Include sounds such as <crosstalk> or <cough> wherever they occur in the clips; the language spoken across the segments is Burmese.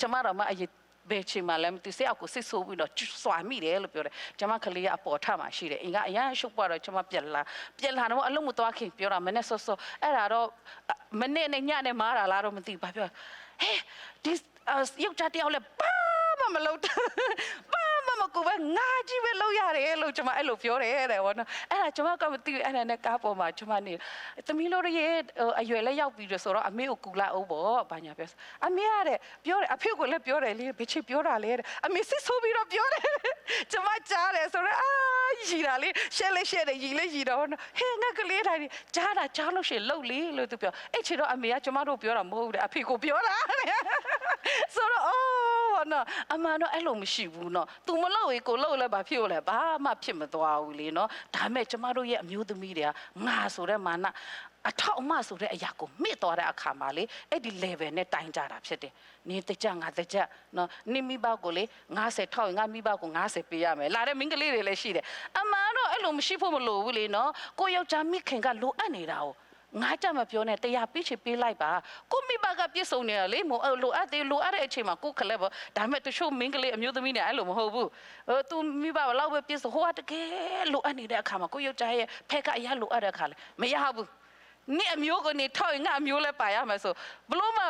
ကျမတော့မအရင်ဘယ်ချိန်မှလည်းမသိစက်အောက်ကိုစစ်ဆိုးပြီးတော့စွာမိတယ်လို့ပြောတယ်ကျမကလေးကအပေါ်ထမှာရှိတယ်အင်ကအရန်ရှုပ်ပွားတော့ကျမပြက်လာပြက်လာတော့အလုံးမသွားခင်ပြောတာမနဲ့ဆော့ဆော့အဲ့ဒါတော့မနဲ့နဲ့ညနဲ့မားတာလားတော့မသိဘူးဘာပြောဟဲဒီရုပ်ကြတယောက်လဲပါမမလုပ်ပါမ မကူပဲငါကြီးပဲလုပ်ရတယ်လို့ကျမအဲ့လိုပြောတယ်တဲ့ဘောနော်အဲ့ဒါကျမကမသိဘူးအဲ့ဒါနဲ့ကားပေါ်မှာကျမနေသမီးတို့ရဲ့အရွယ်လည်းရောက်ပြီးဆိုတော့အမေကိုကူလာအောင်ပေါ့ဘာညာပြောအမေကတဲ့ပြောတယ်အဖေကိုလည်းပြောတယ်လေဘယ်ချစ်ပြောတာလဲတဲ့အမေစစ်ဆိုးပြီးတော့ပြောတယ်ကျမကြားတယ်ဆိုတော့အာရီတာလေရှက်လေးရှက်တယ်ရီလေးရီတော့ဟဲငါကလေးတိုင်းကြားတာကြားလို့ရှိရင်လှုပ်လေလို့သူပြောအဲ့ချေတော့အမေကကျမတို့ပြောတာမဟုတ်ဘူးတဲ့အဖေကိုပြောတာဆိုတော့အော်နော်အမှန်တော့အဲ့လိုမရှိဘူးနော် तू မလှုပ်ရင်ကိုလှုပ်လဲဘာဖြစ်လို့လဲဘာမှဖြစ်မသွားဘူးလေနော်ဒါပေမဲ့ကျမတို့ရဲ့အမျိုးသမီးတွေကငါဆိုတဲ့မာနအထောက်အမဆိုတဲ့အရာကိုမြင့်သွားတဲ့အခါမှာလေအဲ့ဒီ level နဲ့တိုင်ကြတာဖြစ်တယ်။နင်းတကြငါတကြနော်နင်းမိဘကိုလေ90ထောက်ရင်ငါမိဘကို90ပေးရမယ်။လာတဲ့မင်းကလေးတွေလည်းရှိတယ်။အမှန်တော့အဲ့လိုမရှိဖို့မလိုဘူးလေနော်။ကိုယောက်ျားမိခင်ကလိုအပ်နေတာကို ငါကြမပြောနဲ့တရားပြချစ်ပေးလိုက်ပါကိုမိဘကပြစ်စုံနေရလေမို့အဲ့လိုအပ်သေးလိုအပ်တဲ့အချိန်မှာကိုခလဲပေါ့ဒါပေမဲ့တချို့မင်းကလေးအမျိုးသမီးတွေအဲ့လိုမဟုတ်ဘူးဟိုသူမိဘဘလောက်ပဲပြစ်စုံဟိုကတကယ်လိုအပ်နေတဲ့အခါမှာကိုယောက်ျားရဲ့ဖက်ကအရာလိုအပ်တဲ့အခါလေမရဘူးနေ့အမျိုးကနေထောက်ရင်ငါအမျိုးလဲပါရမယ်ဆိုဘလို့မ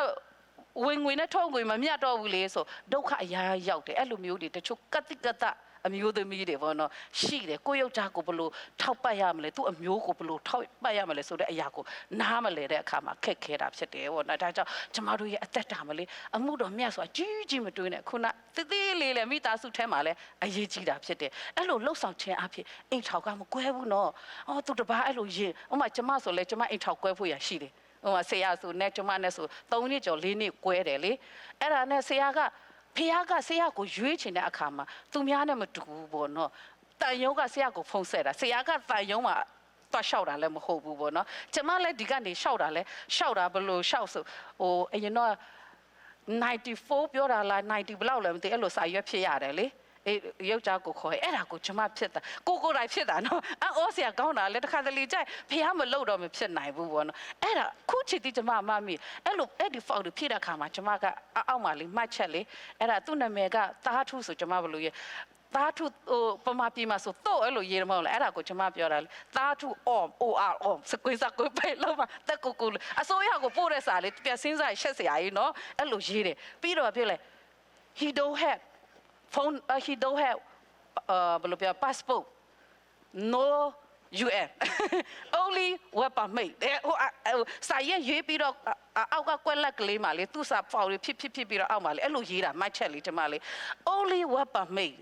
ဝင်ငွေနဲ့ထောက်ငွေမမြတ်တော့ဘူးလေဆိုဒုက္ခအရာရောက်တယ်အဲ့လိုမျိုးတွေတချို့ကတိကတ အမျိုးသမီးတွေပေါ့နော်ရှိတယ်ကိုယောက်ျားကိုဘလို့ထောက်ပတ်ရမလဲသူ့အမျိုးကိုဘလို့ထောက်ပတ်ရမလဲဆိုတဲ့အရာကိုနားမလဲတဲ့အခါမှာခက်ခဲတာဖြစ်တယ်ပေါ့နော်ဒါကြောင့်ကျမတို့ရဲ့အသက်တာမလေးအမှုတော်မြတ်ဆိုတာကြီးကြီးမတွေးနဲ့ခုနတသေးလေးလေမိသားစုထဲမှာလဲအရေးကြီးတာဖြစ်တယ်အဲ့လိုလှုပ်ဆောင်ခြင်းအဖြစ်အိမ်ထောင်ကမကွဲဘူးနော်အော်သူတပားအဲ့လိုရင်ဥမာကျမဆိုလဲကျမအိမ်ထောင်ကွဲဖို့ရရှိတယ်ဟိုမှာဆရာဆိုနဲ့ကျမနဲ့ဆို3နှစ်ကျော်4နှစ်ကွဲတယ်လေအဲ့ဒါနဲ့ဆရာက ဖះကဆရာကိုရွေးချင်တဲ့အခါမှာသူများနဲ့မတူဘူးပေါ့နော်တန်ယုံကဆရာကိုဖုံးဆက်တာဆရာကတန်ယုံမှာတော့ရှောက်တာလည်းမဟုတ်ဘူးပေါ့နော်ကျမလည်းဒီကနေရှောက်တာလည်းရှောက်တာဘလို့ရှောက်ဆိုဟိုအရင်တော့94ပြောတာလား90ဘလောက်လဲမသိအဲ့လိုစာရွက်ဖြစ်ရတယ်လေ အေးယောက်ျားကိုခေါ်ရဲအဲ့ဒါကိုကျမဖြစ်တာကိုကိုတိုင်းဖြစ်တာနော်အော်ဆရာကောင်းတာလေတခါတလေကြိုက်ဖះမလို့တော့မဖြစ်နိုင်ဘူးပေါ့နော်အဲ့ဒါခုချစ်တိကျမမမီအဲ့လိုအဲ့ဒီဖောက်တွေဖြစ်တဲ့ခါမှာကျမကအောက်မှာလေးမှတ်ချက်လေအဲ့ဒါသူ့နာမည်ကတားထုဆိုကျမဘယ်လိုရဲသားထုဟိုပမာပြေမှာဆိုတော့အဲ့လိုရေးရမဟုတ်လားအဲ့ဒါကိုကျွန်မပြောတာလေသားထု om or om စကွေးစကွေးပဲလို့မှာတက်ကိုကိုအစိုးရကိုပို့တဲ့စာလေးပြစင်းစားရှက်စရာကြီးနော်အဲ့လိုရေးတယ်ပြီးတော့ပြောလေ he don't have phone uh, he don't have uh ဘယ်လိုပြော passport no UN <laughs> only work permit တဲ့ဟိုစာရေးရေးပြီးတော့အောက်ကကွက်လက်ကလေးမှာလေသူစာဖောက်လေးဖြစ်ဖြစ်ဖြစ်ပြီးတော့အောက်မှာလေအဲ့လိုရေးတာမှတ်ချက်လေးဒီမှာလေ only work permit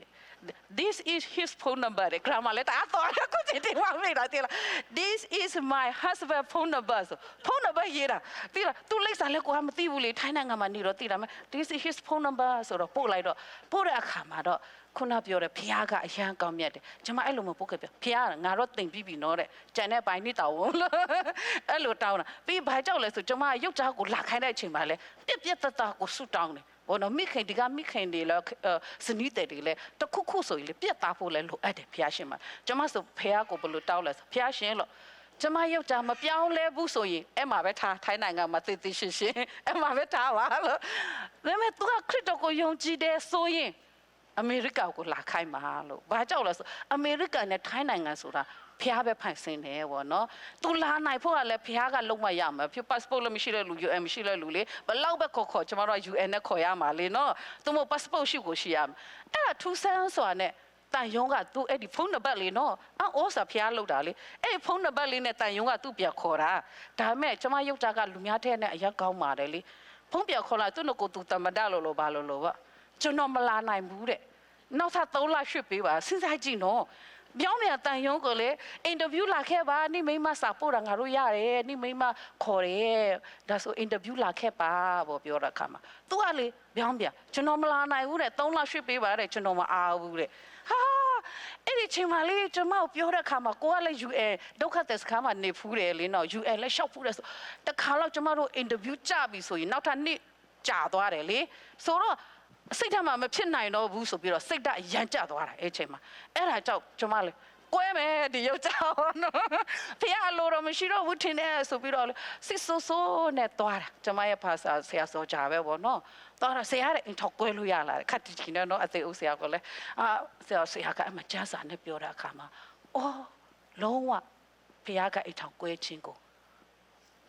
this is his phone number တဲ့ grammar လေတာတော့ကိုချစ်တယ်ဝါမေးတာတိလား this is my husband phone number ဆို phone number ရေးတာတိလားသူလိပ်စာလည်းကိုကမသိဘူးလေထိုင်းနိုင်ငံမှာနေတော့တိလားမ this is his phone number ဆိုတော့ပို့လိုက်တော့ပို့တဲ့အခါမှာတော့ခုနပြောတယ်ဖះကအရန်ကောင်းမြတ်တယ်ကျွန်မအဲ့လိုမပုတ်ခဲ့ပြဖះကငါတော့တိမ်ပြီးပြီနော်တဲ့ကြံတဲ့ပိုင်းနှစ်တောင်ဝင်လို့အဲ့လိုတောင်းတာပြီးဘာကြောက်လဲဆိုကျွန်မရုပ်ကြားကိုလာခိုင်းတဲ့အချိန်မှာလဲပြက်ပြက်တတကိုဆူတောင်းတယ်ဘောနော်မိခင်ဒီကမိခင်တွေလဲစနီးတယ်တွေလဲတခုခုဆိုရင်လေပြက်သားဖို့လဲလိုအပ်တယ်ဖះရှင်မှာကျွန်မဆိုဖះကိုဘယ်လိုတောင်းလဲဆိုဖះရှင်လို့ ကျမယောက်ျားမပြောင်းလဲဘူးဆိုရင်အဲ့မှာပဲထားထိုင်းနိုင်ငံမှာသိသိရှိရှိအဲ့မှာပဲထားပါလို့ဒါပေမဲ့ तू ကခရစ်တော်ကိုယုံကြည်တယ်ဆိုရင်အမေရိကကိုလာခိုင်းပါလို့ဘာကြောက်လဲဆိုအမေရိကန်နဲ့ထိုင်းနိုင်ငံဆိုတာဖျားပဲဖန်ဆင်းတယ်ဗောနော်သူလာနိုင်ဖို့ကလည်းဖျားကလုံးဝရမှာဖြစ် passport လည်းမရှိတဲ့လူ UN မရှိတဲ့လူလေဘလောက်ပဲခေါ်ခေါ်ကျမတို့က UN နဲ့ခေါ်ရမှာလေနော်သူမို့ passport ရှိကိုရှိရမှာအဲ့ဒါထူးဆန်းဆိုတာနဲ့ တန်ယုံကသူ့အဲ့ဒီဖုန်းနံပါတ်လေးနော်အော်စာဖျားလောက်တာလေအဲ့ဒီဖုန်းနံပါတ်လေးနဲ့တန်ယုံကသူ့ပြန်ခေါ်တာဒါပေမဲ့ကျမရုပ်သားကလူများတဲ့နဲ့အရက်ကောင်းပါတယ်လေဖုန်းပြန်ခေါ်လာသူ့ကိုသူတမဒလို့လို့ပါလို့လို့ပေါ့ကျွန်တော်မလာနိုင်ဘူးတဲ့နောက်ထပ်3လရွှေ့ပေးပါစဉ်းစားကြည့်နော်ပြောင်းမြန်တန်ယုံကိုလေအင်တာဗျူးလာခဲ့ပါနိမိမစာပို့တာငါတို့ရတယ်နိမိမခေါ်တယ်ဒါဆိုအင်တာဗျူးလာခဲ့ပါပေါ့ပြောတဲ့အခါမှာသူကလေပြောင်းပြန်ကျွန်တော်မလာနိုင်ဘူးတဲ့3လရွှေ့ပေးပါတဲ့ကျွန်တော်မအားဘူးတဲ့ ဟာအဲ့ဒီချိန်မှာလေကျွန်မပြောတဲ့အခါမှာကိုကလည်း UN ဒုက္ခသက်စခန်းမှာနေဖူးတယ်လေနော် UN လည်းရှောက်ဖူးတယ်ဆိုတခါတော့ကျွန်မတို့အင်တာဗျူးကြပြီဆိုရင်နောက်ထပ်နေ့ကြာသွားတယ်လေဆိုတော့စိတ်ဓာတ်မှာမဖြစ်နိုင်တော့ဘူးဆိုပြီးတော့စိတ်ဓာတ်ရမ်းကျသွားတာအဲ့ချိန်မှာအဲ့ဒါကြောင့်ကျွန်မလေကွဲမယ်ဒီယောက်ျားပေါ့နော်ဖះအလိုတော့မရှိတော့ဘူးထင်တယ်ဆိုပြီးတော့စစ်ဆိုးဆိုးနဲ့သွားတာကျမရဲ့ဖာစာဆရာစောကြပဲပေါ့နော်သွား တာဆရာတဲ့အင်ထောက်ကွဲလို့ရလာတယ်ခက်တီတီနဲ့တော့အသေးဦးဆရာကလည်းအာဆရာဆရာကအမကျန်းစာနဲ့ပြောတဲ့အခါမှာအော်လုံးဝဖះကအိမ်ထောက်ကွဲခြင်းကို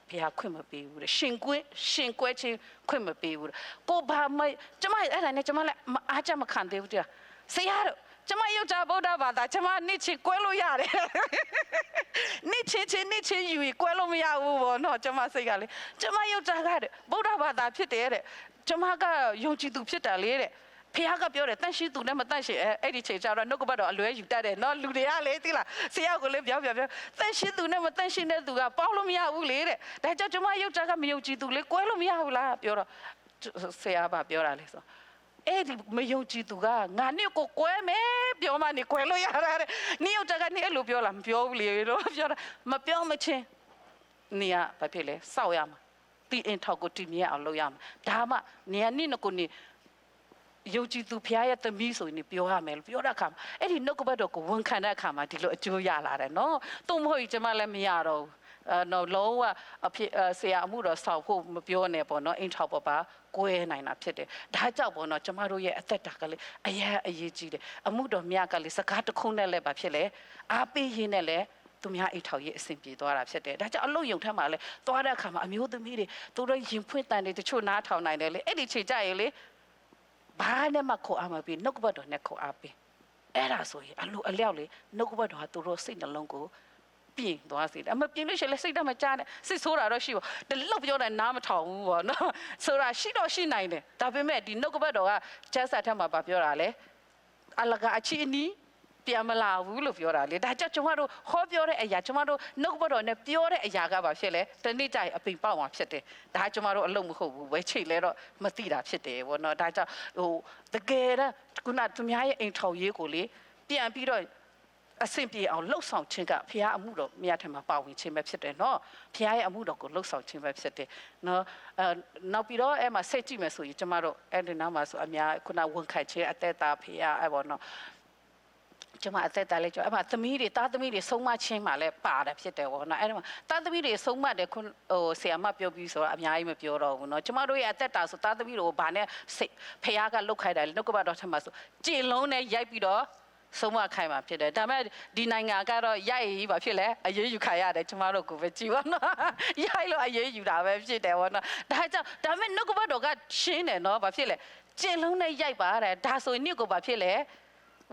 ဖះခွင့်မပေးဘူးတဲ့ရှင်ကွဲရှင်ကွဲချင်းခွင့်မပေးဘူးတဲ့ကိုဘာမကျမအဲ့ဒါနဲ့ကျမလည်းမအားကြမခံသေးဘူးတဲ့ဆရာတို့ ကျမယုတ်တာဗုဒ္ဓဘာသာကျမနှစ်ချင်ကွဲလို့ရတယ်နှစ်ချင်ချင်းနှစ်ချင်ယူရင်ကွဲလို့မရဘူးဗောနော်ကျမစိတ်ကလေကျမယုတ်တာကတဲ့ဗုဒ္ဓဘာသာဖြစ်တယ်တဲ့ကျမကယုံကြည်သူဖြစ်တယ်လေတဲ့ဖះကပြောတယ်တန့်ရှိသူနဲ့မတန့်ရှိအဲအဲ့ဒီချိန်ကျတော့နှုတ်ကပတ်တော်အလွဲယူတတ်တယ်နော်လူတွေကလေသိလားဆရာကလည်းပြောပြောပြောတန့်ရှိသူနဲ့မတန့်ရှိတဲ့သူကပေါလို့မရဘူးလေတဲ့ဒါကြောင့်ကျမယုတ်တာကမယုံကြည်သူလေကွဲလို့မရဘူးလားပြောတော့ဆရာကပြောတာလေဆို အဲ့ဒီမယုံကြည်သူကငါနဲ့ကိုကွဲမယ်ပြောမှနေကွဲလို့ရတာတဲ့နေယုတ်တာကနေအဲ့လိုပြောလားမပြောဘူးလေလို့ပြောတာမပြောမချင်းနေရဘာဖြစ်လဲစောက်ရမှာတီအင်ထောက်ကိုတီမြဲအောင်လုပ်ရမှာဒါမှနေရနိနကိုနေယုံကြည်သူဖရားရဲ့သမီးဆိုရင်ပြောရမယ်လို့ပြောတဲ့အခါမှာအဲ့ဒီနှုတ်ကပတ်တော်ကိုဝန်ခံတဲ့အခါမှာဒီလိုအကျိုးရလာတယ်နော်။သူ့မဟုတ်ရင်ကျမလည်းမရတော့ဘူး။အဲ တော့လုံးဝအဖြစ်အဲဆရာအမှုတော်ဆောက်ဖို့မပြောနဲ့ပေါ့နော်။အိမ်ထောက်ပေါ်ပါကွဲနိုင်တာဖြစ်တယ်။ဒါကြောင့်ပေါ့နော်ကျမတို့ရဲ့အသက်တာကလေးအရာအရေးကြီးတယ်။အမှုတော်မြတ်ကလေးစကားတစ်ခုနဲ့လည်းပါဖြစ်လေ။အားပေးရင်းနဲ့လည်းသူများအိတ်ထောက်ရေးအဆင်ပြေသွားတာဖြစ်တယ်။ဒါကြောင့်အလို့ယုံထက်မှာလဲသွားတဲ့အခါမှာအမျိုးသမီးတွေသူတို့ရင်ဖွင့်တန်တွေတချို့နားထောင်နိုင်တယ်လေ။အဲ့ဒီချိန်ကြရင်လေဘာနဲ့မှခေါ်အားမပြီးနှုတ်ကပတ်တော်နဲ့ခေါ်အားပြီးအဲ့ဒါဆိုရင်အလိုအလျောက်လေနှုတ်ကပတ်တော်ဟာသူတို့စိတ်နှလုံးကို ပြင်သွားစေတယ်အမပြင်လို့ရှိရင်လည်းစိတ်တော့မကြနဲ့စိတ်ဆိုးတာတော့ရှိပါတလောက်ပြောတယ်နားမထောင်ဘူးပေါ့နော်ဆိုတာရှိတော့ရှိနိုင်တယ်ဒါပေမဲ့ဒီနှုတ်ကပတ်တော်ကကျမ်းစာထက်မှာဗာပြောတာလေအလကားအချီအနီးပြန်မလာဘူးလို့ပြောတာလေဒါကြောင့်ကျွန်တော်တို့ဟောပြောတဲ့အရာကျွန်တော်တို့နှုတ်ကပတ်တော်နဲ့ပြောတဲ့အရာကဘာဖြစ်လဲတနေ့ကျရင်အပိန်ပေါက်မှာဖြစ်တယ်ဒါကျွန်တော်တို့အလုံးမဟုတ်ဘူးဝဲချိတ်လဲတော့မသိတာဖြစ်တယ်ဘောနော်ဒါကြောင့်ဟိုတကယ်တော့ခုနသူများရဲ့အိမ်ထောင်ရေးကိုလေပြန်ပြီးတော့ အဆင်ပြေအောင်လှုပ်ဆောင်ခြင်းကဖခင်အမှုတော်မြတ်ထံမှာပါဝင်ခြင်းပဲဖြစ်တယ်နော်ဖခင်ရဲ့အမှုတော်ကိုလှုပ်ဆောင်ခြင်းပဲဖြစ်တယ်နော်အဲနောက်ပြီးတော့အဲ့မှာစိတ်ကြည့်မယ်ဆိုရင်ကျမတို့အဲ့ဒီနောက်မှာဆိုအများခုနဝန်ခံခြင်းအသက်တာဖခင်အဲ့ဘောနော် ကျမအသက်တားလေးကြောအဲ့မှာသမီးတွေတားသမီးတွေဆုံးမချင်းမှလည်းပါတယ်ဖြစ်တယ်ဗောနော်အဲ့ဒါမှာတားသမီးတွေဆုံးမတယ်ခုဟိုဆီယာမပြောပြီးဆိုတော့အများကြီးမပြောတော့ဘူးเนาะကျမတို့ရဲ့အသက်တာဆိုတားသမီးတွေကိုဘာနဲ့စိတ်ဖះကလုတ်ခိုင်းတယ်နှုတ်ကပတ်တော်ထက်မှာဆိုကြည်လုံးနဲ့ရိုက်ပြီးတော့ ဆုံးမခိုင်းမှာဖြစ်တယ်ဒါပေမဲ့ဒီနိုင်ငံကတော့ရိုက်ရေးပါဖြစ်လဲအရေးယူခိုင်းရတယ်ကျမတို့ကိုပဲကြည်ပါနော်ရိုက်လို့အရေးယူတာပဲဖြစ်တယ်ဗောနော်ဒါကြောင့်ဒါပေမဲ့နှုတ်ကပတ်တော်ကရှင်းတယ်နော်ဘာဖြစ်လဲကြည်လုံးနဲ့ရိုက်ပါတဲ့ဒါဆိုရင်နေ့ကိုဘာဖြစ်လဲ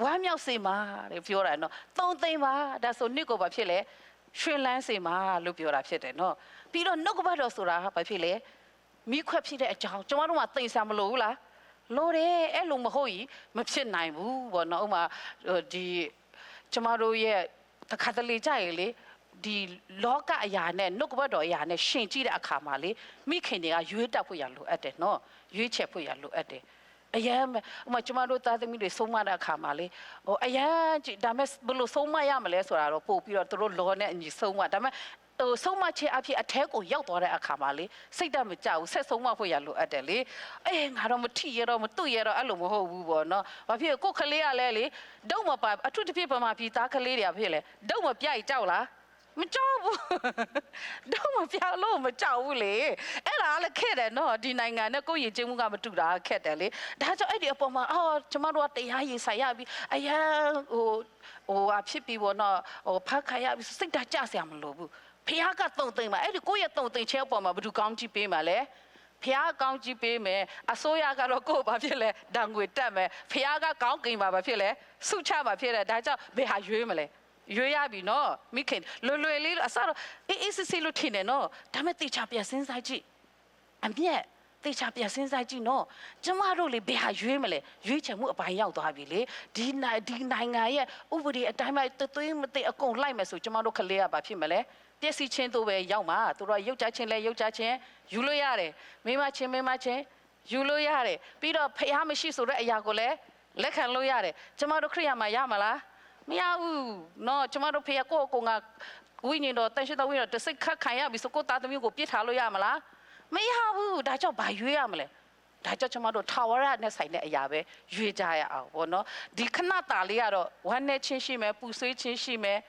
ဝမ်းမြောက်စေမှာတဲ့ပြောတာနော်သုံးသိမ့်ပါဒါဆိုနှစ်ကိုဘာဖြစ်လဲရွှင်လန်းစေမှာလို့ပြောတာဖြစ်တယ်နော်ပြီးတော့နှုတ်ကပတ်တော်ဆိုတာကဘာဖြစ်လဲမိခွက်ဖြစ်တဲ့အကြောင်းကျမတို့ကသိစရာမလိုဘူးလား လိုတယ်အဲ့လိုမဟုတ်ရင်မဖြစ်နိုင်ဘူးဘောနော်ဥမာဟိုဒီကျမတို့ရဲ့တစ်ခါတလေကြရင်လေဒီလောကအရာနဲ့နှုတ်ကပတ်တော်အရာနဲ့ရှင်ကြည့်တဲ့အခါမှာလေမိခင်တွေကရွေးတက်ဖို့ရလိုအပ်တယ်နော်ရွေးချက်ဖို့ရလိုအပ်တယ်အရန်ပဲဥမာကျမတို့သားသမီးတွေဆုံးမတဲ့အခါမှာလေဟိုအရန်ကြည့်ဒါမဲ့ဘယ်လိုဆုံးမရမလဲဆိုတာတော့ပို့ပြီးတော့သူတို့လောနဲ့အညီဆုံးမဒါမဲ့ ဟိုဆုံးမခြင်းအဖြစ်အแทကိုရောက်သွားတဲ့အခါမှာလေစိတ်ဓာတ်မကြဘူးဆက်ဆုံးမဖို့ရလိုအပ်တယ်လေအေးငါတော့မထီရတော့မတူရတော့အဲ့လိုမဟုတ်ဘူးပေါ့နော်ဘာဖြစ်ကိုယ်ကလေးကလည်းလေဒုံမပါအထုတစ်ဖြစ်ပမာပြီးသားကလေးတွေကဖြစ်လေဒုံမပြိုက်ကြောက်လားမကြောက်ဘူးတော့မပြောင်းလို့မကြောက်ဘူးလေအဲ့ဒါလည်းခက်တယ်နော်ဒီနိုင်ငံနဲ့ကိုယ့်ရည်ချင်းမှုကမတူတာခက်တယ်လေဒါကြောင့်အဲ့ဒီအပေါ်မှာအော်ကျမတို့ကတရားရင်ဆိုင်ရပြီအရန်ဟိုဟိုအဖြစ်ပြီးပေါ့နော်ဟိုဖတ်ခါရပြီစိတ်ဓာတ်ကြဆရာမလိုဘူး ဖះကတုံသိမ့်မှာအဲ့ဒီကိုယ့်ရဲ့တုံသိမ့်ချဲအပေါ်မှာဘယ်သူကောင်းကြည့်ပေးမှာလဲဖះကောင်းကြည့်ပေးမယ်အစိုးရကတော့ကိုယ်ဘာဖြစ်လဲဒဏ်ငွေတက်မယ်ဖះကကောင်းကိန်ပါဘာဖြစ်လဲစုချပါဖြစ်တယ်ဒါကြောင့်ဘယ်ဟာရွေးမလဲရွေးရပြီနော်မိခင်လွယ်လွယ်လေးအစားတော့အေးအေးစစ်စစ်လို့ထင်တယ်နော်ဒါမဲ့တေချာပြန်စဉ်းစားကြည့်အမျက်တေချာပြန်စဉ်းစားကြည့်နော်ကျမတို့လေဘယ်ဟာရွေးမလဲရွေးချယ်မှုအပိုင်းရောက်သွားပြီလေဒီနိုင်ဒီနိုင်ငံရဲ့ဥပဒေအတိုင်းပဲသွေးမသိအကုန်လိုက်မယ်ဆိုကျမတို့ကလေးကဘာဖြစ်မလဲ ပျက်စီးခြင်းတို့ပဲရောက်မှာသူတို့ရုပ်ကြချင်းလဲရုပ်ကြချင်းယူလို့ရတယ်မိမချင်းမိမချင်းယူလို့ရတယ်ပြီးတော့ဖះမရှိဆိုတဲ့အရာကိုလည်းလက်ခံလို့ရတယ်ကျမတို့ခရိယာမှာရမလားမရဘူးနော်ကျမတို့ဖေကိုကိုငါဝိညာဉ်တော်တန်ရှိတော်ဝိညာဉ်တော်တစိတ်ခတ်ခံရပြီဆိုကိုသားသမီးကိုပြစ်ထားလို့ရမလားမရဘူးဒါကြောင့်ဘာရွေးရမလဲဒါကြောင့်ကျွန်မတို့ထာဝရနဲ့ဆိုင်တဲ့အရာပဲရွေးကြရအောင်ဗောနော်ဒီခဏတာလေးကတော့ဝမ်းနဲ့ချင်းရှိမယ်ပူဆွေးချင်းရှိမယ်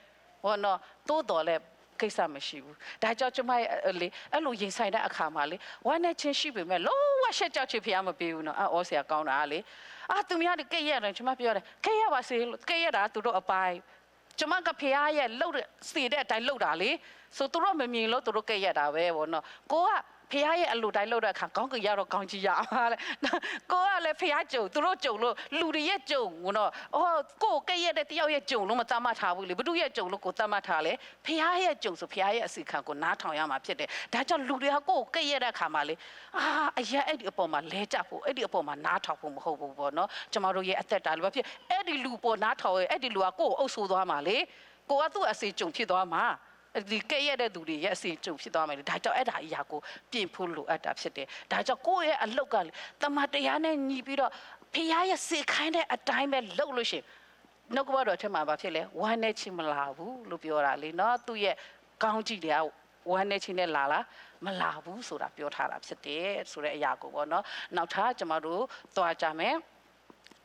ဗောနော်တိုးတော်လဲ ကိစ္စမရှိဘူးဒါကြောင့်ကျွန်မရဲ့အဲ့လေအဲ့လိုရင်ဆိုင်တဲ့အခါမှာလေဝမ်းနဲ့ချင်းရှိပေမဲ့လုံးဝရှက်ကြောက်ချစ်ဖျားမပေးဘူးနော်အော်ဆရာကောင်းတာလေအာသူများတွေကိတ်ရတယ်ကျွန်မပြောတယ်ကိတ်ရပါစေလို့ကိတ်ရတာသူတို့အပိုင်းကျမကဖះရဲ့လှုပ်တဲ့စီတဲ့အတိုင်းလှုပ်တာလေဆိုသူတို့မမြင်လို့သူတို့ကိတ်ရတာပဲဗောနော်ကိုက ဖះရဲ့အလိုတိုင်းလှုပ်တဲ့အခါကောင်းကင်ရတော့ကောင်းကြီးရပါလေကိုကလည်းဖះကြုံသူတို့ကြုံလို့လူတွေရဲ့ကြုံကတော့အော်ကိုကိတ်ရတဲ့တယောက်ရဲ့ကြုံလို့မတတ်မှတ်ထားဘူးလေဘသူရဲ့ကြုံလို့ကိုတတ်မှတ်ထားလေဖះရဲ့ကြုံဆိုဖះရဲ့အစီခံကိုနားထောင်ရမှာဖြစ်တယ်ဒါကြောင့်လူတွေကကိုကိတ်ရတဲ့အခါမှာလေအာအရက်အဲ့ဒီအပေါ်မှာလဲကြဖို့အဲ့ဒီအပေါ်မှာနားထောင်ဖို့မဟုတ်ဘူးပေါ့နော်ကျမတို့ရဲ့အသက်တာလည်းဖြစ်အဲ့ဒီလူပေါ်နားထောင်ရဲ့အဲ့ဒီလူကကိုကိုအုပ်ဆိုးသွားမှာလေကိုကသူ့အစီကြုံဖြစ်သွားမှာ ဒီကဲ့ရတဲ့သူတွေရဲ့အစီကြုံဖြစ်သွားမယ်လေဒါကြောင့်အဲ့ဒါအရာကိုပြင်ဖို့လိုအပ်တာဖြစ်တယ်ဒါကြောင့်ကိုယ့်ရဲ့အလုတ်ကလေတမန်တရားနဲ့ညီပြီးတော့ဖခင်ရဲ့စေခိုင်းတဲ့အတိုင်းပဲလုပ်လို့ရှိရင်နှုတ်ကပတော်ထက်မှာဘာဖြစ်လဲဝမ်းနဲ့ချင်းမလာဘူးလို့ပြောတာလေနော်သူ့ရဲ့ကောင်းကြည့်တွေကဝမ်းနဲ့ချင်းနဲ့လာလားမလာဘူးဆိုတာပြောထားတာဖြစ်တယ်ဆိုတဲ့အရာကိုပေါ့နော်နောက်ထပ်ကျမတို့သွားကြမယ်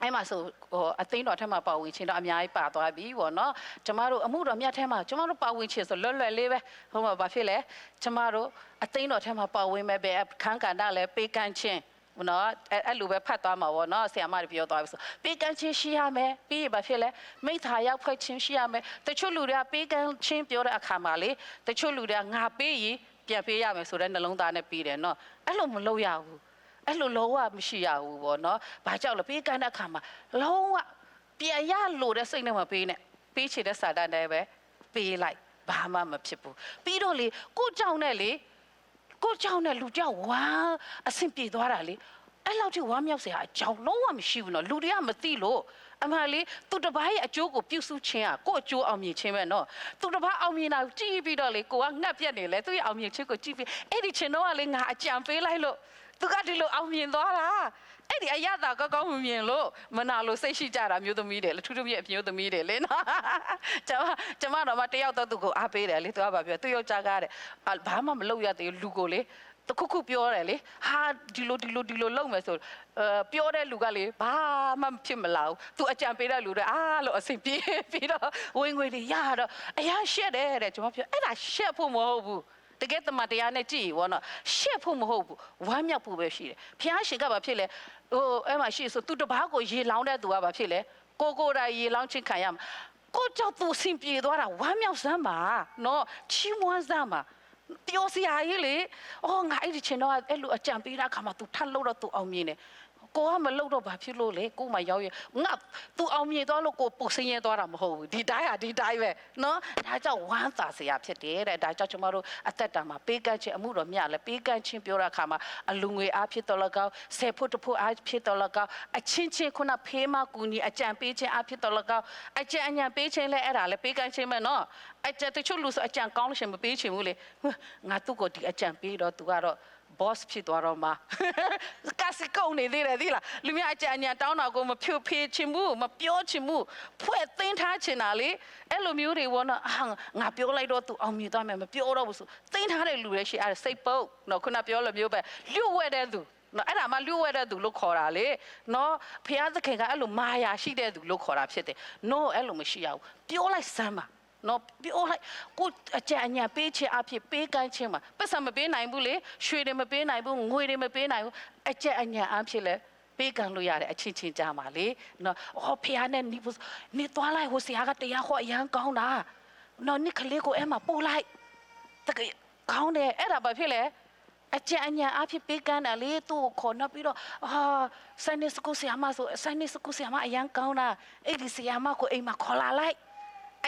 အဲ့မှာဆိုဟိုအသိန်းတော်ထက်မှာပါဝင်ချင်းတော့အများကြီးပါသွားပြီဗောနော်ကျမတို့အမှုတော်မြတ်ထဲမှာကျမတို့ပါဝင်ချင်းဆိုလွတ်လွတ်လေးပဲဟိုမှာဘာဖြစ်လဲကျမတို့အသိန်းတော်ထဲမှာပါဝင်မဲ့ပဲခန်းကဏ္ဍလည်းပေးကမ်းခြင်းဘနော်အဲ့အဲ့လိုပဲဖတ်သွားမှာဗောနော်ဆရာမတွေပြောသွားပြီဆိုပေးကမ်းခြင်းရှိရမယ်ပြီးရင်ဘာဖြစ်လဲမိသားရောက်ဖွဲ့ခြင်းရှိရမယ်တချို့လူတွေကပေးကမ်းခြင်းပြောတဲ့အခါမှာလေတချို့လူတွေကငါပေးရင်ပြန်ပေးရမယ်ဆိုတဲ့နှလုံးသားနဲ့ပြီးတယ်နော်အဲ့လိုမလုပ်ရဘူး အဲ့လိုလုံးဝမရှိရဘူးပေါ့နော်။ဘာကြောင့်လဲပေးကမ်းတဲ့အခါမှာလုံးဝပြန်ရလို့တဲ့စိတ်နဲ့မပေးနဲ့။ပေးချင်တဲ့စာတန်နဲ့ပဲပေးလိုက်ဘာမှမဖြစ်ဘူး။ပြီးတော့လေကို့ကြောင့်နဲ့လေကို့ကြောင့်နဲ့လူကြောင့်ဝမ်းအဆင်ပြေသွားတာလေ။အဲ့လောက်ထိဝမ်းမြောက်စရာအကြောင်းလုံးဝမရှိဘူးနော်။လူတွေကမသိလို့အမှန်လေသူတစ်ပါးရဲ့အကျိုးကိုပြုစုခြင်းอ่ะကို့အကျိုးအောင်မြင်ခြင်းပဲเนาะသူတစ်ပါးအောင်မြင်တာကိုကြည့်ပြီးတော့လေကိုကငှက်ပြက်နေလေသူရဲ့အောင်မြင်ခြင်းကိုကြည့်ပြီးအဲ့ဒီခြင်းတော့ကလေငါအကြံပေးလိုက်လို့ သူကဒီလိုအောင်မြင်သွားတာအဲ့ဒီအရသာကောင်းကောင်းမမြင်လို့မနာလို့စိတ်ရှိကြတာမျိုးသမီးတွေလေထူးထူးမြတ်အမျိုးသမီးတွေလေနော်ကျွန်မကျွန်မတော့မတယောက်တော့သူ့ကိုအားပေးတယ်လေသူကဘာပြောသူယောက်ျားကားတဲ့အာဘာမှမလုပ်ရသေးဘူးလူကိုလေတခုခုပြောတယ်လေဟာဒီလိုဒီလိုဒီလိုလုပ်မယ်ဆိုအဲပြောတဲ့လူကလေဘာမှဖြစ်မလာဘူးသူအကြံပေးတဲ့လူတွေအားလို့အဆင်ပြေပြီးတော့ဝင်ငွေတွေရတော့အရာရှက်တယ်တဲ့ကျွန်မပြောအဲ့ဒါရှက်ဖို့မဟုတ်ဘူး တကယ်တမန်တရားနဲ့ကြည့်ဘောနော်ရှက်ဖို့မဟုတ်ဘူးဝမ်းမြောက်ဖို့ပဲရှိတယ်ဖះရှင်ကဘာဖြစ်လဲဟိုအဲ့မှာရှိဆိုသူတပားကိုရေလောင်းတဲ့သူကဘာဖြစ်လဲကိုကိုယ်တိုင်ရေလောင်းချင်းခံရမှာကိုကြောင့်သူစင်ပြေသွားတာဝမ်းမြောက်စမ်းပါနော်ချီးမွမ်းစမ်းပါပြောစရာကြီးလေအော်ငါအဲ့ဒီချင်းတော့အဲ့လိုအကြံပေးတာခါမှ तू ထပ်လို့တော့ तू အောင်မြင်တယ် ကိုကမလုပ်တော့ဘာဖြစ်လို့လဲကိုမရောက်ရငါ तू အောင်မြင်သွားလို့ကိုပုတ်ဆင်းရဲသွားတာမဟုတ်ဘူးဒီတိုင်းဟာဒီတိုင်းပဲနော်ဒါကြောင့်ဝမ်းသာစရာဖြစ်တယ်တဲ့ဒါကြောင့်ကျွန်တော်တို့အသက်တာမှာပေးကမ်းခြင်းအမှုတော်မြတ်လဲပေးကမ်းခြင်းပြောတဲ့အခါမှာအလူငွေအားဖြစ်တော်လကောက်ဆယ်ဖို့တစ်ဖို့အားဖြစ်တော်လကောက်အချင်းချင်းခုနဖေးမကူညီအကြံပေးခြင်းအားဖြစ်တော်လကောက်အကြံအညံပေးခြင်းလဲအဲ့ဒါလဲပေးကမ်းခြင်းပဲနော်အကြံတချို့လူဆိုအကြံကောင်းလို့ရှင်မပေးချင်ဘူးလေဟွန်းငါသူ့ကိုဒီအကြံပေးတော့ तू ကတော့ boss ဖြစ်သွားတော့မှာကစကုန်နေသေးတယ်သီလားလူများအကြံဉာဏ်တောင်းတာကိုမဖြိုဖေးချင်ဘူးမပြောချင်ဘူးဖွဲ့သိမ်းထားချင်တာလေအဲ့လိုမျိုးတွေဘောနော်အာငါပြောလိုက်တော့သူအောင်မြင်သွားမယ်မပြောတော့ဘူးဆိုသိမ်းထားတဲ့လူတွေရှိအဲ့ဒါစိတ်ပုတ်နော်ခုနပြောလိုမျိုးပဲလျှို့ဝဲတဲ့သူနော်အဲ့ဒါမှလျှို့ဝဲတဲ့သူလို့ခေါ်တာလေနော်ဖះသခင်ကအဲ့လိုမာယာရှိတဲ့သူလို့ခေါ်တာဖြစ်တယ် no အဲ့လိုမရှိရဘူးပြောလိုက်စမ်းပါ နော်ပြောလိုက်ကိုအကြံအညာပေးခြင်းအဖြစ်ပေးကမ်းခြင်းမှာပတ်စံမပေးနိုင်ဘူးလေရွှေတွေမပေးနိုင်ဘူးငွေတွေမပေးနိုင်ဘူးအကြံအညာအဖြစ်လဲပေးကမ်းလို့ရတယ်အချင်းချင်းကြားမှာလေနော်အော်ဖះနဲ့နိဘူးနေသွားလိုက်ဟိုဆရာကတရားဟောအရန်ကောင်းတာနော်နိကလေးကိုအဲ့မှာပို့လိုက်တကယ်ကောင်းတယ်အဲ့ဒါဘာဖြစ်လဲအကြံအညာအဖြစ်ပေးကမ်းတာလေသူ့ကိုခေါ်နောက်ပြီးတော့အာစိုင်းနေစကူဆရာမဆိုစိုင်းနေစကူဆရာမအရန်ကောင်းတာအဲ့ဒီဆရာမကိုအိမ်မှာခေါ်လာလိုက်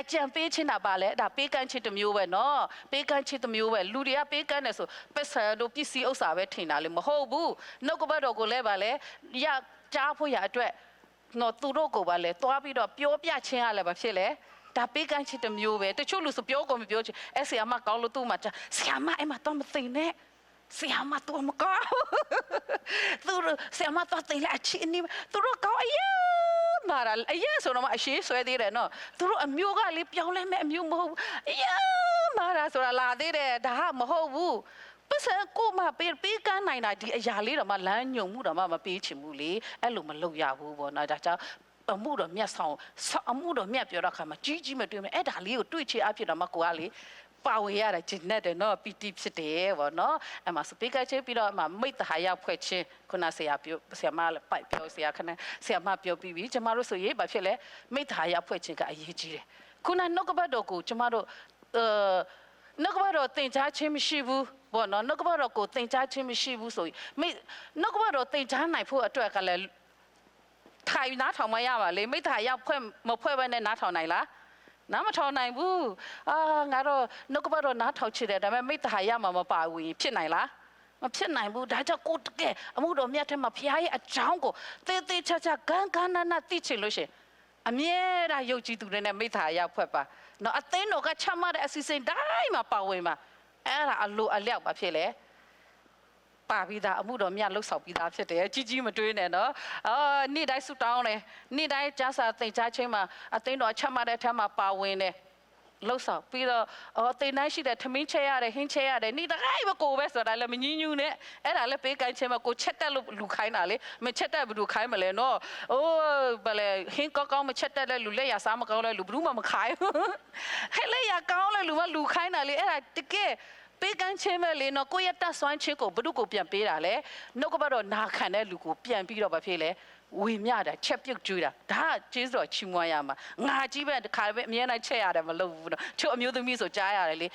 အကြံပေးခြင်းတာပါလေဒါပေးကမ်းခြင်းတစ်မျိုးပဲနော်ပေးကမ်းခြင်းတစ်မျိုးပဲလူတွေကပေးကမ်းတယ်ဆိုပက်ဆန်တို့ပစ္စည်းဥစ္စာပဲထင်တာလေမဟုတ်ဘူးနှုတ်ကပတ်တော်ကိုလည်းပါလေရကြားဖို့ရအတွက်နော်သူတို့ကိုပါလေသွားပြီးတော့ပြောပြခြင်းရလည်းပါဖြစ်လေဒါပေးကမ်းခြင်းတစ်မျိုးပဲတချို့လူဆိုပြောကုန်မပြောချင်အဲ့ဆရာမကောင်းလို့သူ့မှာဆရာမအဲ့မှာတော့မသိနဲ့ဆရာမတော်မကောင်းသူဆရာမတော်သိလိုက်အချင်းနေသူတို့ကောင်းအရေး မာရအရေးဆိုတော့မှအရှိဆွဲသေးတယ်နော်သူတို့အမျိုးကလေပြောင်းလဲမဲ့အမျိုးမဟုတ်ဘူးအရေးမာရဆိုတာလာသေးတယ်ဒါကမဟုတ်ဘူးပပတ်စံကိုမပေးပေးကမ်းနိုင်တာဒီအရာလေးတော့မှလမ်းညုံမှုတော့မှမပေးချင်ဘူးလေအဲ့လိုမလုပ်ရဘူးပေါ့နော်ဒါကြောင့်အမှုတော်မြတ်ဆောင်ဆောအမှုတော်မြတ်ပြောတော့ခါမှာကြီးကြီးမတွေ့မယ်အဲ့ဒါလေးကိုတွေ့ချအဖြစ်တော့မှကိုကလေ ပါဝေရတာဂျင်းနဲ့တယ်နော်ပီတီဖြစ်တယ်ဗောနော်အဲ့မှာစပီကာချင်းပြီးတော့အမှမိတ်တဟာရောက်ဖွဲ့ချင်းခုနဆရာပြောဆရာမလည်းပိုက်ပြောဆရာခဏဆရာမပြောပြီးပြီကျမတို့ဆိုရေးဘာဖြစ်လဲမိတ်တဟာရောက်ဖွဲ့ချင်းကအရေးကြီးတယ်ခုနနှုတ်ကပတ်တော်ကိုကျမတို့အဲနှုတ်ကပတ်တော်သင်ကြားခြင်းမရှိဘူးဘောနော်နှုတ်ကပတ်တော်ကိုသင်ကြားခြင်းမရှိဘူးဆိုရင်မိတ်နှုတ်ကပတ်တော်သင်ကြားနိုင်ဖို့အတွက်ကလည်းထိုင်နားထောင်မရပါလေမိသားရောက်ဖွဲ့မဖွဲ့ဘဲနဲ့နားထောင်နိုင်လား နားမထောင်နိုင်ဘူးအာငါတော့နှုတ်ကပတ်တော့နားထောင်ချစ်တယ်ဒါပေမဲ့မိသားရမှာမပါဘူးရင်ဖြစ်နိုင်လားမဖြစ်နိုင်ဘူးဒါကြောင့်ကိုယ်တကယ်အမှုတော်မြတ်ထဲမှာဖခင်ရဲ့အကြောင်းကိုသေသေးချာချာဂန်းဂန်းနာနာသိချင်လို့ရှရင်အမြဲတမ်းယုတ်ကြည်သူတွေနဲ့မိသားရောက်ဖွဲ့ပါနော်အသင်းတော်ကချမှတ်တဲ့အစီအစဉ်တိုင်းမှာပါဝင်ပါအဲ့ဒါအလိုအလျောက်ပါဖြစ်လေ ပါပြီးသားအမှုတော်မြတ်လှုပ်ဆောင်ပြီးသားဖြစ်တယ်ကြီးကြီးမတွေးနဲ့နော်အာနေ့တိုင်းဆူတောင်းတယ်နေ့တိုင်းကြားစာသိကြားချင်းမှာအသိန်းတော်ချက်မှတ်တဲ့ထက်မှာပါဝင်တယ်လှုပ်ဆောင်ပြီးတော့အော်သိန်းတိုင်းရှိတဲ့ထမင်းချက်ရတယ်ဟင်းချက်ရတယ်နေ့တိုင်းပဲကိုပဲဆိုတာလည်းမငင်းညူးနဲ့အဲ့ဒါလည်းပေးကိုင်းချင်းမှာကိုချက်တက်လို့လူခိုင်းတာလေမချက်တက်ဘူးလူခိုင်းမလဲနော်အိုးဘယ်လဲဟင်းကောက်ကောက်မချက်တက်တဲ့လူလက်ရစားမကောင်းတဲ့လူဘယ်သူမှမခိုင်းဘူးဟဲ့လက်ရကောင်းတဲ့လူကလူခိုင်းတာလေအဲ့ဒါတကယ် ပေးကမ်းခြင်းပဲလေနော်ကိုယ့်ရဲ့တတ်ဆွမ်းခြင်းကိုဘု து ကိုပြန်ပေးတာလေနှုတ်ကပတ်တော့နာခံတဲ့လူကိုပြန်ပြီးတော့ဘာဖြစ်လဲဝေမျှတာချက်ပြုတ်ကျွေးတာဒါကကျေးဇူးတော်ချီးမွမ်းရမှာငါကြီးပဲတစ်ခါပဲအမြဲတမ်းချက်ရတယ်မလုပ်ဘူးနော်ချို့အမျိုးသမီးဆိုကြားရတယ်လေ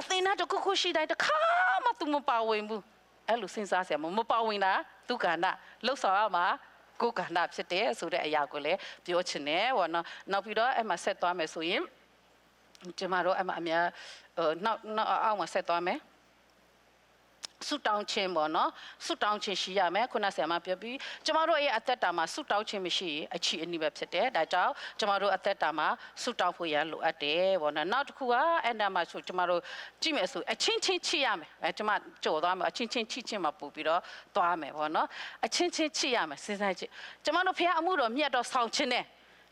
အသင်နာတစ်ခုခုရှိတိုင်းတစ်ခါမှ तू မပါဝင်ဘူးအဲ့လိုစဉ်းစားစရာမမပါဝင်တာသူကဏ္ဍလှုပ်ဆောင်ရမှာကိုယ်ကဏ္ဍဖြစ်တယ်ဆိုတဲ့အရာကိုလည်းပြောချင်တယ်ဗောနော်နောက်ပြီးတော့အဲ့မှာဆက်သွားမယ်ဆိုရင် ကျမတို့အဲ့မှာအများဟိုနောက်နောက်အောက်မှာဆက်သွားမယ်ဆုတောင်းခြင်းပေါ့နော်ဆုတောင်းခြင်းရှိရမယ်ခုနဆရာမပြောပြီးကျမတို့ရဲ့အသက်တာမှာဆုတောင်းခြင်းမရှိရင်အချီအနှီးပဲဖြစ်တယ်ဒါကြောင့်ကျမတို့အသက်တာမှာဆုတောင်းဖို့ရန်လိုအပ်တယ်ပေါ့နော်နောက်တစ်ခုကအဲ့ဒါမှဆိုကျမတို့ကြည့်မယ်ဆိုအချင်းချင်းချိရမယ်အဲကျမကြော်သွားမယ်အချင်းချင်းချိချင်းမှာပို့ပြီးတော့သွားမယ်ပေါ့နော်အချင်းချင်းချိရမယ်စဉ်းစားကြည့်ကျမတို့ဖះအမှုတော်မြတ်တော်ဆောင်ခြင်းနဲ့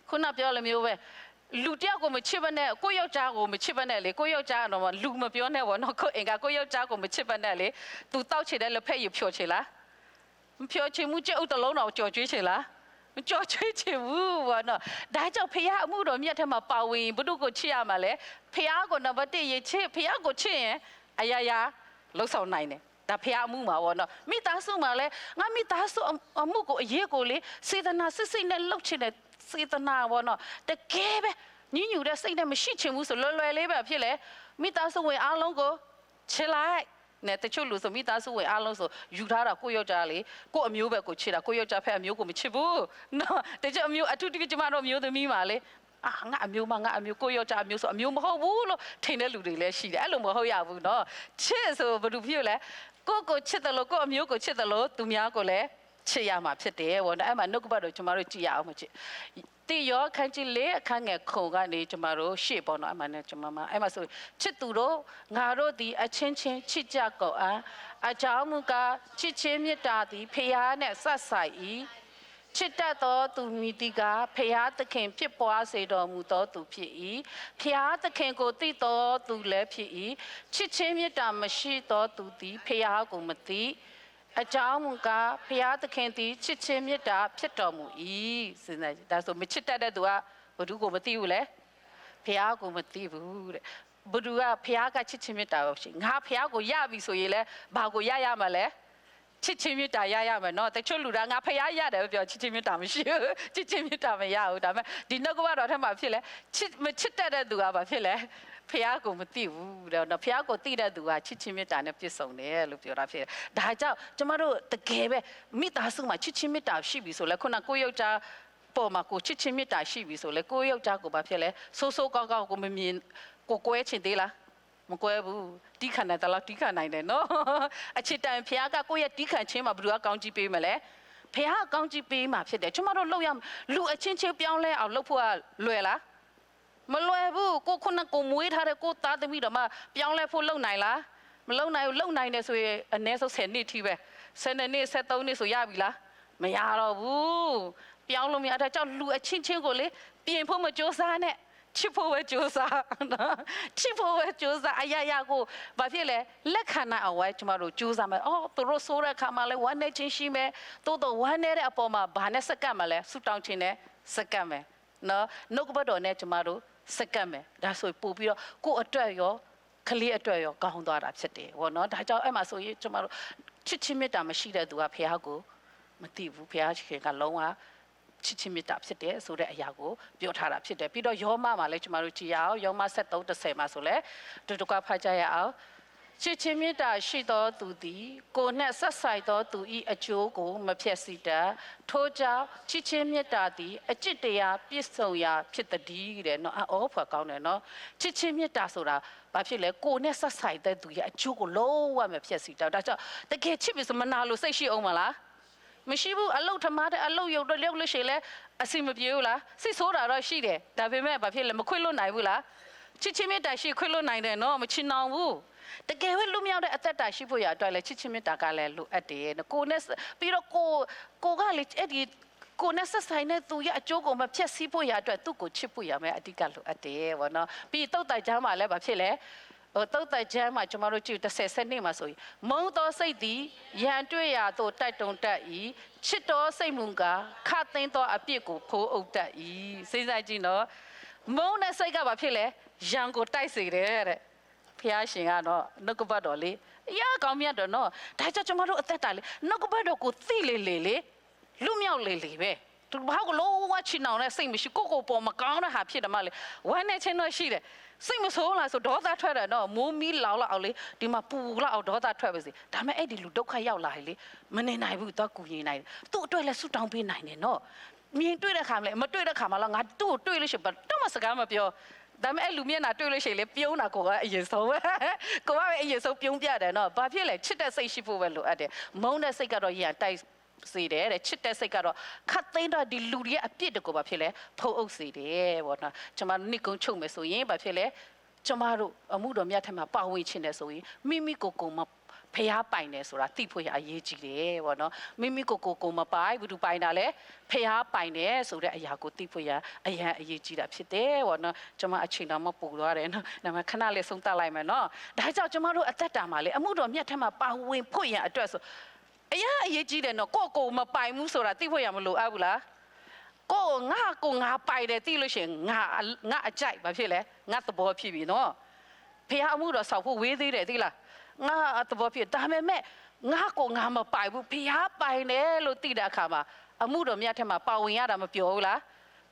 ခုနပြောလိုမျိုးပဲ လူတယောက်ကိုမချစ်ဘဲနဲ့ကိုယ့်ယောက်ျားကိုမချစ်ဘဲနဲ့လေကိုယ့်ယောက်ျားကတော့လူမပြောနဲ့ဘောနော်ကိုယ့်အင်ကကိုယ့်ယောက်ျားကိုမချစ်ဘဲနဲ့လေ तू တောက်ချင်တဲ့လက်ဖက်ရဖြော်ချင်လားမဖြော်ချင်ဘူးကြက်ဥတစ်လုံးတော့ကြော်ကျွေးချင်လားမကြော်ကျွေးချင်ဘူးဘောနော်ဒါကြောင့်ဖះအမှုတော်မြတ်ထက်မှာပါဝင်ဘု து ကိုချစ်ရမှာလေဖះကိုနံပါတ်1ရေချစ်ဖះကိုချစ်ရင်အရာရာလှုပ်ဆောင်နိုင်တယ်ဒါဖះအမှုမှာပေါ့နော်မိသားစုမှာလဲငါမိသားစုအမှုကိုအရေးကိုလေစေတနာစစ်စစ်နဲ့လှုပ်ချင်တဲ့စေတနာပေါ့နော်တကယ်ပဲ ညညူတဲ့စိတ်နဲ့မရှိချင်ဘူးဆိုလွယ်လွယ်လေးပဲဖြစ်လေမိသားစုဝင်အားလုံးကိုချစ်လိုက်နဲ့တချို့လူဆိုမိသားစုဝင်အားလုံးဆိုယူထားတာကိုယ့်ယောက်ျားလေကိုယ့်အမျိုးပဲကိုချစ်တာကိုယ့်ယောက်ျားဖက်အမျိုးကိုမချစ်ဘူးနော်တချို့အမျိုးအထူးသဖြင့်ကျမတို့အမျိုးသမီးပါလေအာငါအမျိုးမငါအမျိုးကိုယ့်ယောက်ျားအမျိုးဆိုအမျိုးမဟုတ်ဘူးလို့ထင်တဲ့လူတွေလည်းရှိတယ်အဲ့လိုမဟုတ်ရဘူးနော်ချစ်ဆိုဘာလို့ဖြစ်လဲကိုယ့်ကိုချစ်တယ်လို့ကိုယ့်အမျိုးကိုချစ်တယ်လို့သူများကိုလည်းချစ်ရမှာဖြစ်တယ်ဗောနော်အဲ့မှာနှုတ်ကပတ်တော့ကျမတို့ကြည့်ရအောင်မချစ် တိရောခန်းကြီးလေးအခန်းငယ်ခုံကနေကျမတို့ရှေ့ပေါ့နော်အမှန်နဲ့ကျမမအဲ့မှာဆိုချစ်သူတို့ငါတို့ဒီအချင်းချင်းချစ်ကြကုန်အံအကြောင်းမူကားချစ်ချင်းမေတ္တာသည်ဖျားနဲ့ဆက်ဆိုင်၏ချစ်တတ်သောသူမိတိကဖျားသခင်ဖြစ်ပွားစေတော်မူသောသူဖြစ်၏ဖျားသခင်ကိုသိသောသူလည်းဖြစ်၏ချစ်ချင်းမေတ္တာမရှိသောသူသည်ဖျားကိုမသိ အကြောင်းမူကားဖျားသခင်သည်ချစ်ချင်းမေတ္တာဖြစ်တော်မူ၏စဉ်းစားကြည့်ဒါဆိုမချစ်တတ်တဲ့သူကဘု து ကိုမသိဘူးလေဖျားကိုမသိဘူးတဲ့ဘု து ကဖျားကချစ်ချင်းမေတ္တာပဲရှိငါဖျားကိုရပြီဆိုရင်လေဘာကိုရရမှာလဲ ချစ်ချင်းမေတ္တာရရမယ်နော်တချို့လူသားငါဖျားရတယ်ပြောချစ်ချင်းမေတ္တာမရှိဘူးချစ်ချင်းမေတ္တာမရဘူးဒါပေမဲ့ဒီနှုတ်ကပတော်ထက်မှာဖြစ်လဲချစ်မချစ်တတ်တဲ့သူကဘာဖြစ်လဲဖះကိုမသိဘူးတဲ့နော်ဖះကိုသိတဲ့သူကချစ်ချင်းမေတ္တာနဲ့ပြည့်စုံတယ်လို့ပြောတာဖြစ်တယ်။ဒါကြောင့်ကျမတို့တကယ်ပဲမိသားစုမှာချစ်ချင်းမေတ္တာရှိပြီဆိုလဲခုနကိုယ့်ယောက်ျားပေါ်မှာကိုချစ်ချင်းမေတ္တာရှိပြီဆိုလဲကိုယ့်ယောက်ျားကိုဘာဖြစ်လဲဆိုးဆိုးကောက်ကောက်ကိုမမြင်ကိုကွဲချင်သေးလား မကွဲဘူးတီးခံတယ်တလားတီးခံနိုင်တယ်နော်အချစ်တန်ဖះကကိုယ့်ရဲ့တီးခံချင်းမှာဘယ်သူကကောင်းကြည့်ပေးမလဲဖះကကောင်းကြည့်ပေးမှာဖြစ်တယ်ကျမတို့လောက်ရလူအချင်းချင်းပြောင်းလဲအောင်လုပ်ဖို့ကလွယ်လားမလွယ်ဘူးကိုခုနကကိုမွေးထားတဲ့ကိုသားသမီးတော်မှပြောင်းလဲဖို့လုံနိုင်လားမလုံနိုင်ဘူးလုံနိုင်တယ်ဆိုရင်အနည်းဆုံး10နှစ်ထိပဲ10နှစ်73နှစ်ဆိုရပြီလားမရတော့ဘူးပြောင်းလို့မရတဲ့ကြောင့်လူအချင်းချင်းကိုလေပြင်ဖို့မကြိုးစားနဲ့ ချစ်ဖို့ပဲကြိုးစားနော်ချစ်ဖို့ပဲကြိုးစားအရာရာကိုဘာဖြစ်လဲလက်ခံနိုင်အောင်ဝဲကျမတို့ကြိုးစားမယ်အော်သူတို့ဆိုးတဲ့အခါမှာလဲဝမ်းနေချင်းရှိမယ်တိုးတော့ဝမ်းနေတဲ့အပေါ်မှာဘာနဲ့စက္ကန့်မှာလဲဆူတောင်းခြင်းနဲ့စက္ကန့်မယ်နော်နှုတ်ကပတ်တော်နဲ့ကျမတို့စက္ကန့်မယ်ဒါဆိုပို့ပြီးတော့ကိုယ့်အတွက်ရောကလေးအတွက်ရောကောင်းသွားတာဖြစ်တယ်ဘောနော်ဒါကြောင့်အဲ့မှာဆိုရင်ကျမတို့ချစ်ချင်းမေတ္တာမရှိတဲ့သူကဖះကိုမသိဘူးဖះရှင်ကလုံးဝ ချစ်ချင်းမေတ္တာဖြစ်တယ်ဆိုတဲ့အရာကိုပြောထားတာဖြစ်တယ်ပြီးတော့ယောမမှာလည်းကျမတို့ကြည်ရအောင်ယောမ73 30မှာဆိုလဲတူတကွာဖတ်ကြရအောင်ချစ်ချင်းမေတ္တာရှိသောသူသည် ကိုယ်နှင့်ဆက်ဆိုင်သောသူ၏အကျိုးကိုမဖျက်ဆီးတတ်ထို့ကြောင့်ချစ်ချင်းမေတ္တာသည်အจิตတရားပြည့်စုံရာဖြစ်တည်းတဲ့နော်အော်ဖွာကောင်းတယ်နော်ချစ်ချင်းမေတ္တာဆိုတာဘာဖြစ်လဲကိုယ်နဲ့ဆက်ဆိုင်တဲ့သူရဲ့အကျိုးကိုလုံးဝမဖျက်ဆီးတတ်ဒါကြောင့်တကယ်ချစ်ပြီဆိုမနာလို့စိတ်ရှိအောင်မလား မရှိဘူးအလုတ်ထမတဲ့အလုတ်ရုပ်တော့လျောက်လို့ရှိရင်လဲအစီမပြေဘူးလားစိတ်ဆိုးတာတော့ရှိတယ်ဒါပေမဲ့ဘာဖြစ်လဲမခွင့်လွတ်နိုင်ဘူးလားချစ်ချင်းမြတ်တာရှိခွင့်လွတ်နိုင်တယ်နော်မချင်အောင်ဘူးတကယ်ပဲလူမြောက်တဲ့အသက်တာရှိဖို့ရအတွက်လဲချစ်ချင်းမြတ်တာကလည်းလိုအပ်တယ်နော်ကိုနဲ့ပြီးတော့ကိုကိုကလေအဲ့ဒီကိုနဲ့ဆက်ဆိုင်တဲ့သူရဲ့အကျိုးကိုမဖြတ်စည်းဖို့ရအတွက်သူ့ကိုချစ်ဖို့ရမယ်အဓိကလိုအပ်တယ်ဗောနော်ပြီးတုတ်တိုင်ချမ်းမှာလည်းဘာဖြစ်လဲ ဟိုတုတ်တက်ချမ်းမှာကျမတို့ကြည့်30စနစ်မှာဆိုရင်မုံသောစိတ်သည်ရန်တွေ့ရာသို့တိုက်တုံတက်၏ချစ်တော်စိတ်မူကားခတ်သိမ်းသောအပြစ်ကိုဖိုးအုပ်တတ်၏စိတ်ဆိုင်ကြည့်နော်မုံတဲ့စိတ်ကဘာဖြစ်လဲရန်ကိုတိုက်စေတယ်တဲ့ဖះရှင်ကတော့နှုတ်ကပတ်တော်လေးအရာကောင်းမြတ်တော်နော်ဒါကြောင့်ကျမတို့အသက်တာလေးနှုတ်ကပတ်တော်ကိုသိလေလေလေလူမြောက်လေလေပဲ သူဘာကိုလုံးဝချင်အောင်လဲစိတ်မရှိကိုယ့်ကိုယ်ပေါ်မကောင်းတဲ့ဟာဖြစ်တယ်မလေဝမ်းနေချင်းတော့ရှိတယ်စိတ်မဆိုးလားဆိုဒေါသထွက်တယ်နော်မိုးမီးလောင်လောက်အောင်လေဒီမှာပူလောက်အောင်ဒေါသထွက်ပါစေဒါပေမဲ့အဲ့ဒီလူဒုက္ခရောက်လာရင်လေမနေနိုင်ဘူးတော့ကူရင်နိုင်တယ်သူ့အတွက်လည်းဆူတောင်းပေးနိုင်တယ်နော်မြင်တွေ့တဲ့ခါမှလည်းမတွေ့တဲ့ခါမှလည်းငါသူ့ကိုတွေ့လို့ရှိရင်ဘာတော့မစကားမပြောဒါပေမဲ့အဲ့လူမျက်နှာတွေ့လို့ရှိရင်လေပြုံးတာကိုကအရင်ဆုံးပဲကိုကပဲအရင်ဆုံးပြုံးပြတယ်နော်ဘာဖြစ်လဲချစ်တဲ့စိတ်ရှိဖို့ပဲလိုအပ်တယ်မုန်းတဲ့စိတ်ကတော့ရန်တိုက် စေတယ်တဲ့ချစ်တဲ့စိတ်ကတော့ခတ်သိမ်းတော့ဒီလူတွေရဲ့အပြစ်တကူဘာဖြစ်လဲဖုံးအုပ်စေတယ်ပေါ့နော်ကျွန်မနိကုံချုပ်မယ်ဆိုရင်ဘာဖြစ်လဲကျမတို့အမှုတော်မြတ်ထက်မှာပါဝင်ခြင်းတယ်ဆိုရင်မိမိကိုယ်ကိုယ်မဖျားပိုင်တယ်ဆိုတာသိဖို့ရအရေးကြီးတယ်ဗောနော်မိမိကိုယ်ကိုယ်ကိုယ်မပိုင်ဘူးသူပိုင်တာလဲဖျားပိုင်တယ်ဆိုတဲ့အရာကိုသိဖို့ရအရန်အရေးကြီးတာဖြစ်တယ်ဗောနော်ကျမအချိန်တော်မပူသွားတယ်နော်ဒါမှခဏလေးဆုံးသတ်လိုက်မယ်နော်ဒါကြောင့်ကျမတို့အသက်တာမှာလေအမှုတော်မြတ်ထက်မှာပါဝင်ဖို့ရအတွက်ဆို အရာအရေးကြီးတယ်နော်ကိုယ့်ကိုယ်မပိုင်ဘူးဆိုတာသိဖို့ရမလိုအပ်ဘူးလားကိုယ်ငါကိုငါပိုင်တယ်သိလို့ရှရင်ငါငါအကြိုက်ဘာဖြစ်လဲငါသဘောဖြစ်ပြီနော်ဖေဟာအမှုတော့ဆောက်ဖို့ဝေးသေးတယ်သိလားငါသဘောဖြစ်ဒါပေမဲ့ငါကိုငါမပိုင်ဘူးဖေဟာပိုင်တယ်လို့သိတဲ့အခါမှာအမှုတော်မြတ်ထက်မှာပါဝင်ရတာမပြောဘူးလား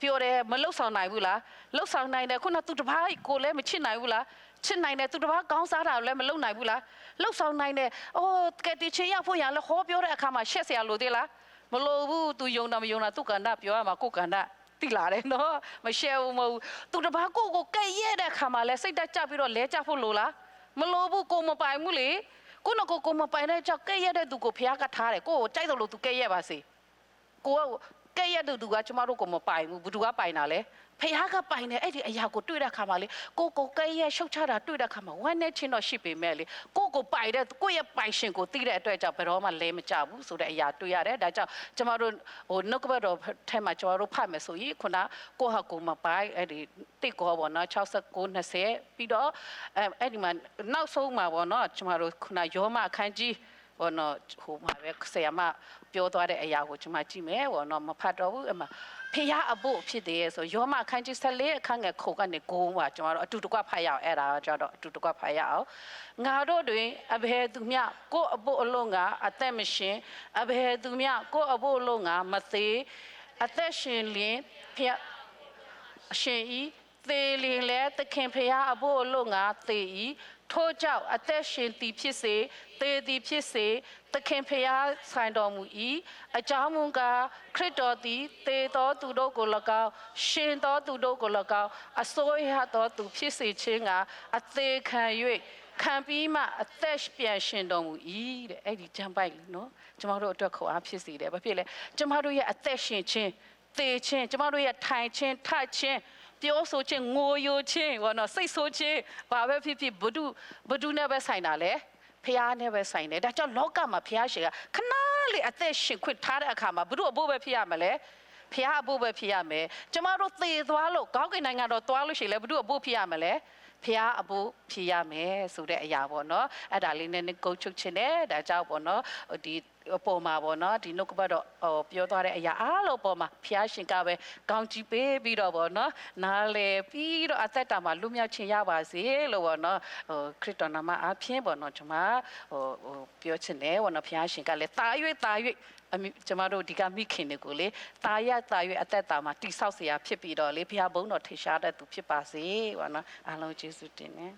ပြောတယ်မလှုပ်ဆောင်နိုင်ဘူးလားလှုပ်ဆောင်နိုင်တယ်ခုနသူတစ်ပားကိုလည်းမချစ်နိုင်ဘူးလား ချစ်နိုင်တယ်သူတစ်ပားကောင်းစားတာလည်းမလုပ်နိုင်ဘူးလားလှုပ်ဆောင်နိုင်တယ်အိုးကဲတီချေရဖို့ရလဲဟောပြောတဲ့အခါမှာရှက်စရာလိုသေးလားမလို့ဘူးသူယုံတာမယုံတာသူကန္တပြောရမှာကိုယ်ကန္တတိလာတယ်နော်မရှဲဘူးမဟုတ်ဘူးသူတပားကိုကိုကဲ့ရဲ့တဲ့ခါမှာလဲစိတ်တက်ကြပြီးတော့လဲကြဖို့လိုလားမလို့ဘူးကိုမပိုင်ဘူးလေကိုနကိုကိုမပိုင်တဲ့ကြောင့်ကဲ့ရဲ့တဲ့သူကိုဖះကထားတယ်ကိုကိုကြိုက်တယ်လို့သူကဲ့ရဲ့ပါစေကိုကကဲ့ရဲ့တဲ့သူကကျမတို့ကိုမပိုင်ဘူးဘသူကပိုင်တာလဲ ဖះကပိုင်တယ်အဲ့ဒီအရာကိုတွေ့တဲ့ခါမှာလေကိုကိုကဲ့ရဲ့ရှုတ်ချတာတွေ့တဲ့ခါမှာဝမ်းနဲ့ချင်းတော့ရှိပေမဲ့လေကိုကိုပိုင်တဲ့ကိုရဲ့ပိုင်ရှင်ကိုသိတဲ့အတွက်ကြောင့်ဘယ်တော့မှလဲမကြဘူးဆိုတဲ့အရာတွေ့ရတယ်ဒါကြောင့်ကျမတို့ဟိုနှုတ်ကပတ်တော်ထဲမှာကျမတို့ဖတ်မယ်ဆိုရင်ခုနကိုဟာကိုမပိုင်အဲ့ဒီတိတ်ကောပေါ့နော်69 20ပြီးတော့အဲအဲ့ဒီမှာနောက်ဆုံးမှာပေါ့နော်ကျမတို့ခုနယောမအခန်းကြီး ဘောနော်ဟိုမှာပဲဆရာမပြောသွားတဲ့အရာကိုကျွန်မကြည့်မယ်ဘောနော်မဖတ်တော့ဘူးအမဖះအဖို့ဖြစ်တယ်ဆိုယောမအခန်းကြီး14အခန်းငယ်ခုကနေ9မှာကျွန်တော်တို့အတူတကွဖတ်ရအောင်အဲ့ဒါကြတော့အတူတကွဖတ်ရအောင်ငါတို့တွင်အဘယ်သူမျှကိုယ့်အဖို့အလုံးကအသက်မရှင်အဘယ်သူမျှကိုယ့်အဖို့အလုံးကမသေးအသက်ရှင်လင်ဖះအရှင်ဤသေလင်လဲသခင်ဖရာအဖို့အလို့ငါသေဤ ထို့ကြောင့်အသက်ရှင်သည်ဖြစ်စေသေသည်ဖြစ်စေသခင်ဖရာဆိုင်တော်မူ၏အကြောင်းမူကားခရစ်တော်သည်သေသောသူတို့ကို၎င်းရှင်သောသူတို့ကို၎င်းအစိုးရသောသူဖြစ်စေခြင်းကအသေးခံ၍ခံပြီးမှအသက်ပြန်ရှင်တော်မူ၏တဲ့အဲ့ဒီကျမ်းပိုက်လीနော်ကျမတို့အတွက်ခေါ်အားဖြစ်စေတယ်ဘာဖြစ်လဲကျမတို့ရဲ့အသက်ရှင်ခြင်းသေခြင်းကျမတို့ရဲ့ထိုင်ခြင်းထခြင်း ပြောဆိုခြင်းငိုယိုခြင်းဘောနော်စိတ်ဆိုးခြင်းဘာပဲဖြစ်ဖြစ်ဘုဒ္ဓဘုဒ္ဓနဲ့ပဲဆိုင်တာလေဖះနဲ့ပဲဆိုင်တယ်ဒါကြောင့်လောကမှာဖះရှင်ကခဏလေးအသက်ရှင်ခွင့်ထားတဲ့အခါမှာဘုဒ္ဓအဖို့ပဲဖြစ်ရမလဲဖဖះအဖို့ပဲဖြစ်ရမယ်ကျမတို့သေသွားလို့ကောင်းကင်နိုင်ငံတော်သွားလို့ရှိရင်လည်းဘု து အဖို့ဖြစ်ရမလဲဖះအဖို့ဖြစ်ရမယ်ဆိုတဲ့အရာပေါ့နော်အဲ့ဒါလေးနဲ့ကိုချုပ်ချင်တယ်ဒါကြောင့်ပေါ့နော်ဟိုဒီပေါ်မှာပေါ့နော်ဒီနှုတ်ကပတ်တော့ဟိုပြောသွားတဲ့အရာအားလုံးပေါ်မှာဖះရှင်ကပဲကောင်းချီးပေးပြီးတော့ပေါ့နော်နားလေပြီးတော့အသက်တာမှာလူမြောက်ချင်ရပါစေလို့ပေါ့နော်ဟိုခရစ်တော်နာမအဖင်းပေါ့နော်ကျွန်မဟိုဟိုပြောချင်တယ်ပေါ့နော်ဖះရှင်ကလည်းတာ၍တာ၍အမိကျမတို့ဒီကမိခင်တွေကိုလေတာရတာ၍အသက်တာမှာတိဆောက်เสียဖြစ်ပြီးတော့လေဖះဘုန်းတော်ထေရှားတဲ့သူဖြစ်ပါစေပေါ့နော်အားလုံးကျေးဇူးတင်တယ်